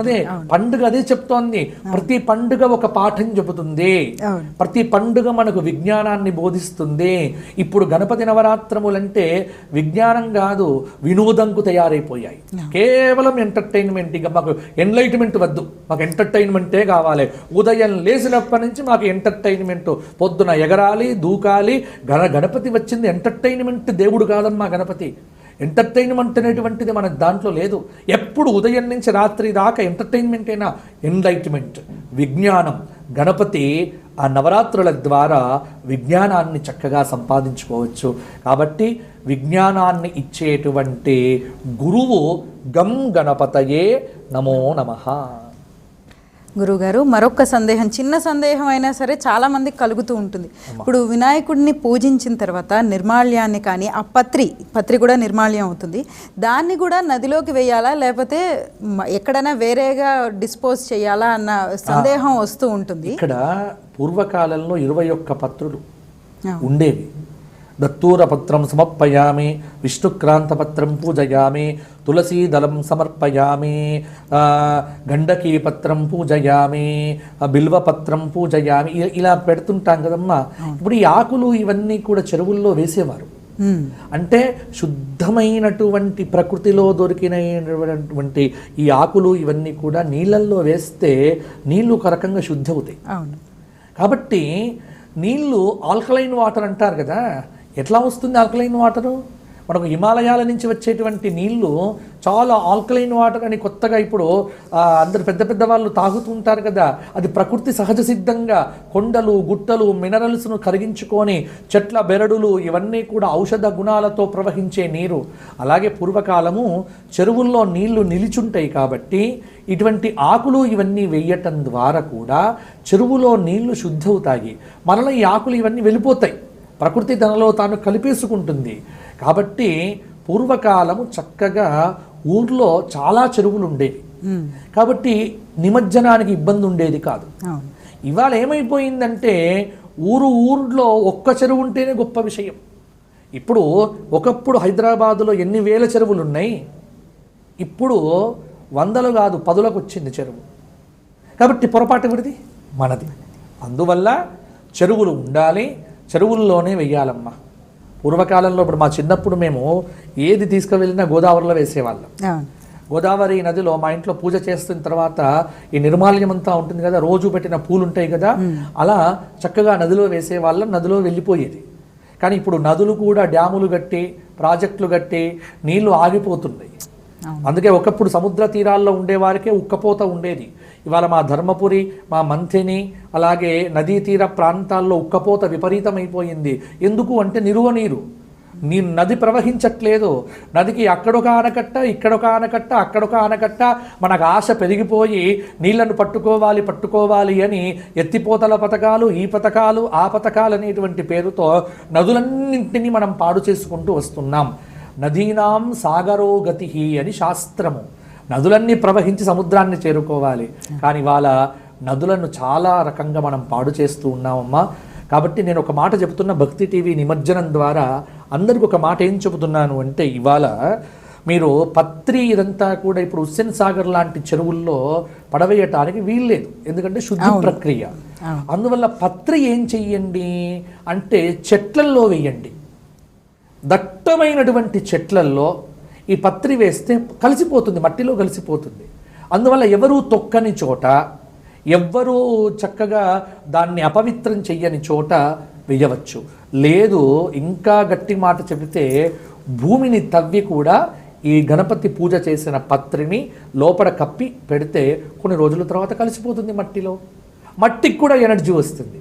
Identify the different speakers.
Speaker 1: అదే పండుగ అదే చెప్తోంది. ప్రతి పండుగ ఒక పాఠం చెబుతుంది. ప్రతి పండుగ మనకు విజ్ఞానాన్ని బోధిస్తుంది. ఇప్పుడు గణపతి నవరాత్రములంటే విజ్ఞానం కాదు వినోదంకు తయారైపోయాయి. కేవలం ఎంటర్టైన్మెంట్ ఇక మాకు ఎన్లైట్మెంట్ వద్దు. మాకు ఎంటర్టైన్మెంటే కావాలి. ఉదయం లేచినప్పటి నుంచి మాకు ఎంటర్టైన్మెంట్ పొద్దున ఎగరాలి దూకాలి. గణ గణపతి వచ్చింది. ఎంటర్టైన్మెంట్ దేవుడు కాదమ్మా గణపతి. ఎంటర్టైన్మెంట్ అనేటువంటిది మన దాంట్లో లేదు. ఎప్పుడు ఉదయం నుంచి రాత్రి దాకా ఎంటర్టైన్మెంట్ అయినా ఎన్లైట్మెంట్ విజ్ఞానం గణపతి ఆ నవరాత్రుల ద్వారా విజ్ఞానాన్ని చక్కగా సంపాదించుకోవచ్చు. కాబట్టి విజ్ఞానాన్ని ఇచ్చేటువంటి గురువు గం గణపతయే నమో నమ.
Speaker 2: గురుగారు మరొక సందేహం చిన్న సందేహం అయినా సరే చాలా మందికి కలుగుతూ ఉంటుంది. ఇప్పుడు వినాయకుడిని పూజించిన తర్వాత నిర్మాల్యాన్ని కానీ ఆ పత్రి పత్రి కూడా నిర్మాల్యం అవుతుంది. దాన్ని కూడా నదిలోకి వేయాలా? లేకపోతే ఎక్కడైనా వేరేగా డిస్పోజ్ చేయాలా అన్న సందేహం వస్తూ ఉంటుంది.
Speaker 1: ఇక్కడ పూర్వకాలంలో ఇరవై ఒక్క పత్రులు. ఉండేవి. దత్తూర పత్రం సమర్పయామి విష్ణుక్రాంత పత్రం పూజయామి తులసీదళం సమర్పయామి ఆ, గండకీ పత్రం పూజయామి బిల్వపత్రం పూజయామి ఇలా పెడుతుంటాం కదమ్మా. ఇప్పుడు ఈ ఆకులు ఇవన్నీ కూడా చెరువుల్లో వేసేవారు. అంటే శుద్ధమైనటువంటి ప్రకృతిలో దొరికినటువంటి ఈ ఆకులు ఇవన్నీ కూడా నీళ్ళల్లో వేస్తే నీళ్ళు ఒక రకంగా శుద్ధి అవుతాయి. కాబట్టి నీళ్ళు ఆల్కలైన్ వాటర్ అంటారు కదా. ఎట్లా వస్తుంది ఆల్కలైన్ వాటరు? మనకు హిమాలయాల నుంచి వచ్చేటువంటి నీళ్ళు చాలా ఆల్కలైన్ వాటర్ అని కొత్తగా ఇప్పుడు అందరు పెద్ద పెద్ద వాళ్ళు తాగుతుంటారు కదా. అది ప్రకృతి సహజ సిద్ధంగా కొండలు గుట్టలు మినరల్స్ను కరిగించుకొని చెట్ల బెరడులు ఇవన్నీ కూడా ఔషధ గుణాలతో ప్రవహించే నీరు. అలాగే పూర్వకాలము చెరువుల్లో నీళ్ళు నిలిచుంటాయి కాబట్టి ఇటువంటి ఆకులు ఇవన్నీ వేయటం ద్వారా కూడా చెరువులో నీళ్ళు శుద్ధవుతాయి. మరలా ఈ ఆకులు ఇవన్నీ వెళ్ళిపోతాయి. ప్రకృతి తనలో తాను కలిపేసుకుంటుంది. కాబట్టి పూర్వకాలము చక్కగా ఊర్లో చాలా చెరువులు ఉండేవి కాబట్టి నిమజ్జనానికి ఇబ్బంది ఉండేది కాదు. ఇవాళ ఏమైపోయిందంటే ఊరు ఊర్లో ఒక్క చెరువు ఉంటేనే గొప్ప విషయం. ఇప్పుడు ఒకప్పుడు హైదరాబాదులో ఎన్ని వేల చెరువులు ఉన్నాయి ఇప్పుడు వందలు కాదు పదులకు వచ్చింది చెరువు. కాబట్టి పొరపాటు ఎవరిది? మనది. అందువల్ల చెరువులు ఉండాలి చెరువుల్లోనే వెయ్యాలమ్మా. పూర్వకాలంలో ఇప్పుడు మా చిన్నప్పుడు మేము ఏది తీసుకువెళ్ళినా గోదావరిలో వేసేవాళ్ళం. గోదావరి నదిలో మా ఇంట్లో పూజ చేస్తున్న తర్వాత ఈ నిర్మాల్యం అంతా ఉంటుంది కదా రోజు పెట్టిన పూలు ఉంటాయి కదా అలా చక్కగా నదిలో వేసే వాళ్ళం నదిలో వెళ్ళిపోయేది. కానీ ఇప్పుడు నదులు కూడా డ్యాములు కట్టి ప్రాజెక్టులు కట్టి నీళ్ళు ఆగిపోతున్నాయి. అందుకే ఒకప్పుడు సముద్ర తీరాల్లో ఉండేవారికే ఉక్కపోత ఉండేది. ఇవాళ మా ధర్మపురి మా మంథిని అలాగే నదీ తీర ప్రాంతాల్లో ఉక్కపోత విపరీతమైపోయింది. ఎందుకు అంటే నిరువ నీరు. నీ నది ప్రవహించట్లేదు. నదికి అక్కడొక ఆనకట్ట ఇక్కడొక ఆనకట్ట అక్కడొక ఆనకట్ట. మనకు ఆశ పెరిగిపోయి నీళ్ళను పట్టుకోవాలి పట్టుకోవాలి అని ఎత్తిపోతల పథకాలు ఈ పథకాలు ఆ పథకాలు అనేటువంటి పేరుతో నదులన్నింటినీ మనం పాడు చేసుకుంటూ వస్తున్నాం. నదీనాం సాగరో గతి అని శాస్త్రము. నదులన్నీ ప్రవహించి సముద్రాన్ని చేరుకోవాలి. కానీ వాళ్ళ నదులను చాలా రకంగా మనం పాడు చేస్తూ ఉన్నామమ్మా. కాబట్టి నేను ఒక మాట చెబుతున్న భక్తి టీవీ నిమజ్జనం ద్వారా అందరికి ఒక మాట ఏం చెబుతున్నాను అంటే ఇవాళ మీరు పత్రి ఇదంతా కూడా ఇప్పుడు హుస్సేన్ సాగర్ లాంటి చెరువుల్లో పడవేయటానికి వీల్లేదు. ఎందుకంటే శుద్ధి ప్రక్రియ. అందువల్ల పత్రి ఏం చెయ్యండి అంటే చెట్లల్లో వేయండి. దట్టమైనటువంటి చెట్లల్లో ఈ పత్రి వేస్తే కలిసిపోతుంది మట్టిలో కలిసిపోతుంది. అందువల్ల ఎవరూ తొక్కని చోట ఎవ్వరూ చక్కగా దాన్ని అపవిత్రం చెయ్యని చోట వేయవచ్చు. లేదు ఇంకా గట్టి మాట చెబితే భూమిని తవ్వి కూడా ఈ గణపతి పూజ చేసిన పత్రిని లోపల కప్పి పెడితే కొన్ని రోజుల తర్వాత కలిసిపోతుంది మట్టిలో. మట్టికి కూడా ఎనర్జీ వస్తుంది.